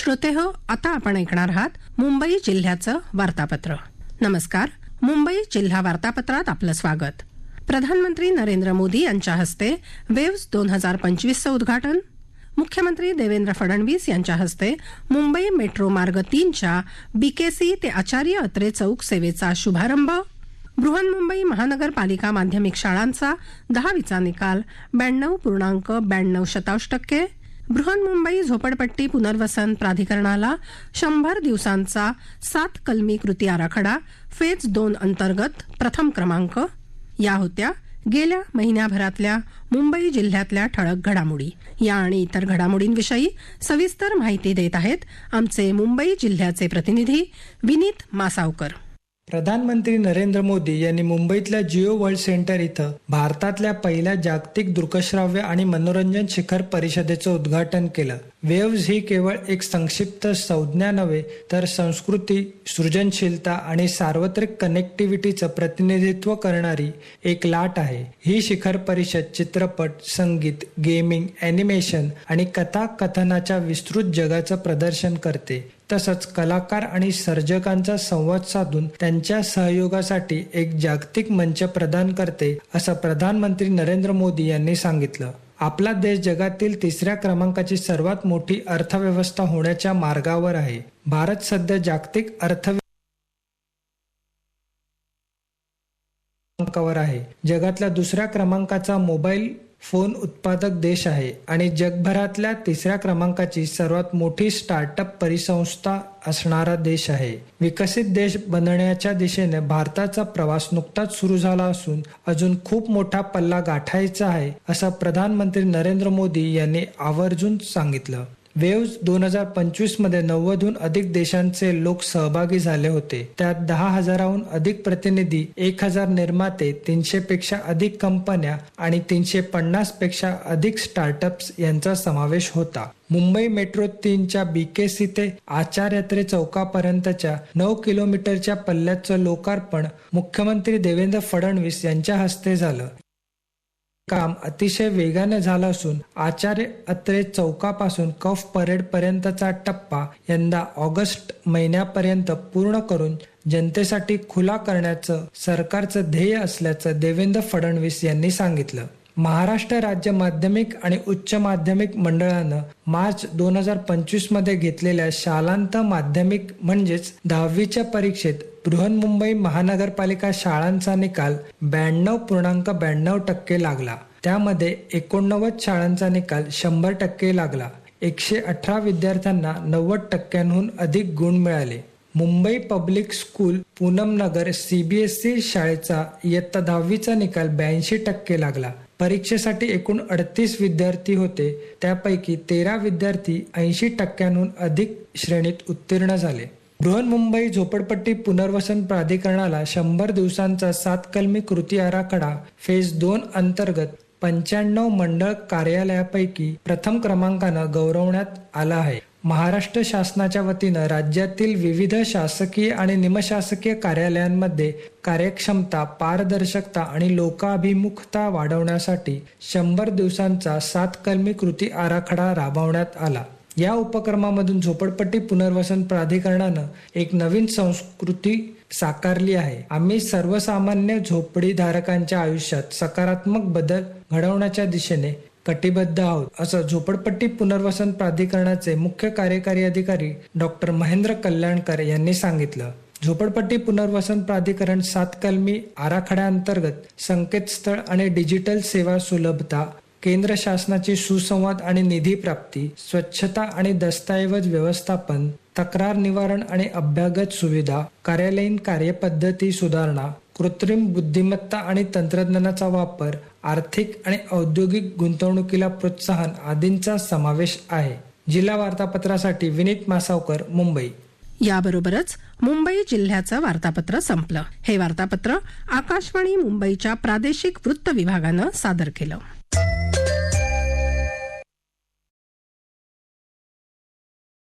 श्रोते हो आता आपण ऐकणार आहात मुंबई जिल्ह्याचं वार्तापत्र. नमस्कार मुंबई जिल्हा वार्तापत्रात आपलं स्वागत. प्रधानमंत्री नरेंद्र मोदी यांच्या हस्ते वेव्स दोन हजार पंचवीसचं उद्घाटन. मुख्यमंत्री देवेंद्र फडणवीस यांच्या हस्ते मुंबई मेट्रो मार्ग तीनच्या बीकेसी ते आचार्य अत्रे चौक सेवेचा शुभारंभ. बृहन्मुंबई महानगरपालिका माध्यमिक शाळांचा दहावीचा निकाल ब्याण्णव पूर्णांक ब्याण्णव शतांश टक्के. बृहन्मुंबई झोपडपट्टी पुनर्वसन प्राधिकरणाला शंभर दिवसांचा सात कलमी कृती आराखडा फेज दोन अंतर्गत प्रथम क्रमांक या होत्या गेल्या महिन्याभरातल्या मुंबई जिल्ह्यातल्या ठळक घडामोडी. या आणि इतर घडामोडींविषयी सविस्तर माहिती देत आहेत आमचे मुंबई जिल्ह्याचे प्रतिनिधी विनीत मासावकर. प्रधानमंत्री नरेंद्र मोदी यांनी मुंबईतल्या जिओ वर्ल्ड सेंटर इथं भारतातल्या पहिल्या जागतिक दृकश्राव्य आणि मनोरंजन शिखर परिषदेचं उद्घाटन केलं. वेव्ज ही केवळ एक संक्षिप्त संज्ञा नव्हे तर संस्कृती सृजनशीलता आणि सार्वत्रिक कनेक्टिव्हिटीचं प्रतिनिधित्व करणारी एक लाट आहे. ही शिखर परिषद चित्रपट संगीत गेमिंग अॅनिमेशन आणि कथा कथनाच्या विस्तृत जगाचं प्रदर्शन करते. तसंच कलाकार आणि सर्जकांचा संवाद साधून त्यांच्या सहयोगासाठी एक जागतिक मंच प्रदान करते असं प्रधानमंत्री नरेंद्र मोदी यांनी सांगितलं. आपला देश जगातील तिसऱ्या क्रमांकाची सर्वात मोठी अर्थव्यवस्था होण्याच्या मार्गावर आहे. भारत सध्या जागतिक अर्थ क्रमांकावर आहे. जगातल्या दुसऱ्या क्रमांकाचा मोबाईल फोन उत्पादक देश आहे आणि जगभरातल्या तिसऱ्या क्रमांकाची सर्वात मोठी स्टार्टअप परिसंस्था असणारा देश आहे. विकसित देश बनण्याच्या दिशेने भारताचा प्रवास नुकताच सुरू झाला असून अजून खूप मोठा पल्ला गाठायचा आहे असं प्रधानमंत्री नरेंद्र मोदी यांनी आवर्जून सांगितलं. वेव्स दोन हजार पंचवीसमध्ये नव्वदहून अधिक देशांचे लोक सहभागी झाले होते. त्यात दहा हजाराहून अधिक प्रतिनिधी एक हजार निर्माते तीनशे पेक्षा अधिक कंपन्या आणि तीनशे पन्नासपेक्षा अधिक स्टार्टअप्स यांचा समावेश होता. मुंबई मेट्रो तीनच्या बीकेसी ते आचार्यात्रे चौकापर्यंतच्या नऊ किलोमीटरच्या पल्ल्याचं लोकार्पण मुख्यमंत्री देवेंद्र फडणवीस यांच्या हस्ते झालं. काम अतिशय वेगाने झालं असून आचार्य अत्रे चौकापासून कफ परेड पर्यंतचा टप्पा यंदा ऑगस्ट महिन्यापर्यंत पूर्ण करून जनतेसाठी खुला करण्याचं सरकारचं ध्येय असल्याचं देवेंद्र फडणवीस यांनी सांगितलं. महाराष्ट्र राज्य माध्यमिक आणि उच्च माध्यमिक मंडळानं मार्च दोन हजार पंचवीसमध्ये घेतलेल्या शालांत माध्यमिक म्हणजेच दहावीच्या परीक्षेत बृहन्मुंबई महानगरपालिका शाळांचा निकाल ब्याण्णव पूर्णांक ब्याण्णव टक्के लागला. त्यामध्ये एकोणनव्वद शाळांचा निकाल शंभर टक्के लागला. एकशे अठरा विद्यार्थ्यांना नव्वद टक्क्यांहून अधिक गुण मिळाले. Mumbai public school Poonam Nagar CBSE शाळेचा इयत्ता दहावीचा निकाल ब्याऐंशी टक्के लागला. परीक्षेसाठी एकूण अडतीस विद्यार्थी होते. त्यापैकी तेरा विद्यार्थी ऐंशी टक्क्यांहून अधिक श्रेणीत उत्तीर्ण झाले. बृहन्मुंबई झोपडपट्टी पुनर्वसन प्राधिकरणाला शंभर दिवसांचा सात कलमी कृती आराखडा फेज दोन अंतर्गत पंच्याण्णव मंडळ कार्यालयापैकी प्रथम क्रमांकानं गौरवण्यात आला आहे. महाराष्ट्र शासनाच्या वतीनं राज्यातील विविध शासकीय आणि निमशासकीय कार्यालयांमध्ये कार्यक्षमता पारदर्शकता आणि लोकाभिमुखता वाढवण्यासाठी शंभर दिवसांचा सात कलमी कृती आराखडा राबवण्यात आला. या उपक्रमामधून झोपडपट्टी पुनर्वसन प्राधिकरणानं एक नवीन संस्कृती साकारली आहे. आम्ही सर्वसामान्य झोपडीधारकांच्या आयुष्यात सकारात्मक बदल घडवण्याच्या दिशेने कटिबद्ध आहोत असं झोपडपट्टी पुनर्वसन प्राधिकरणाचे मुख्य कार्यकारी अधिकारी डॉक्टर महेंद्र कल्याणकर यांनी सांगितलं. झोपडपट्टी पुनर्वसन प्राधिकरण सात कलमी आराखड्याअंतर्गत संकेतस्थळ आणि डिजिटल सेवा सुलभता केंद्र शासनाची सुसंवाद आणि निधी प्राप्ती स्वच्छता आणि दस्तऐवज व्यवस्थापन तक्रार निवारण आणि अभ्यागत सुविधा कार्यालयीन कार्यपद्धती सुधारणा कृत्रिम बुद्धिमत्ता आणि तंत्रज्ञानाचा वापर आर्थिक आणि औद्योगिक गुंतवणुकीला प्रोत्साहन आदींचा समावेश आहे. जिल्हा वार्तापत्रासाठी विनीत मासावकर मुंबई. याबरोबरच मुंबई जिल्ह्याचं वार्तापत्र संपलं. हे वार्तापत्र आकाशवाणी मुंबईच्या प्रादेशिक वृत्त विभागानं सादर केलं.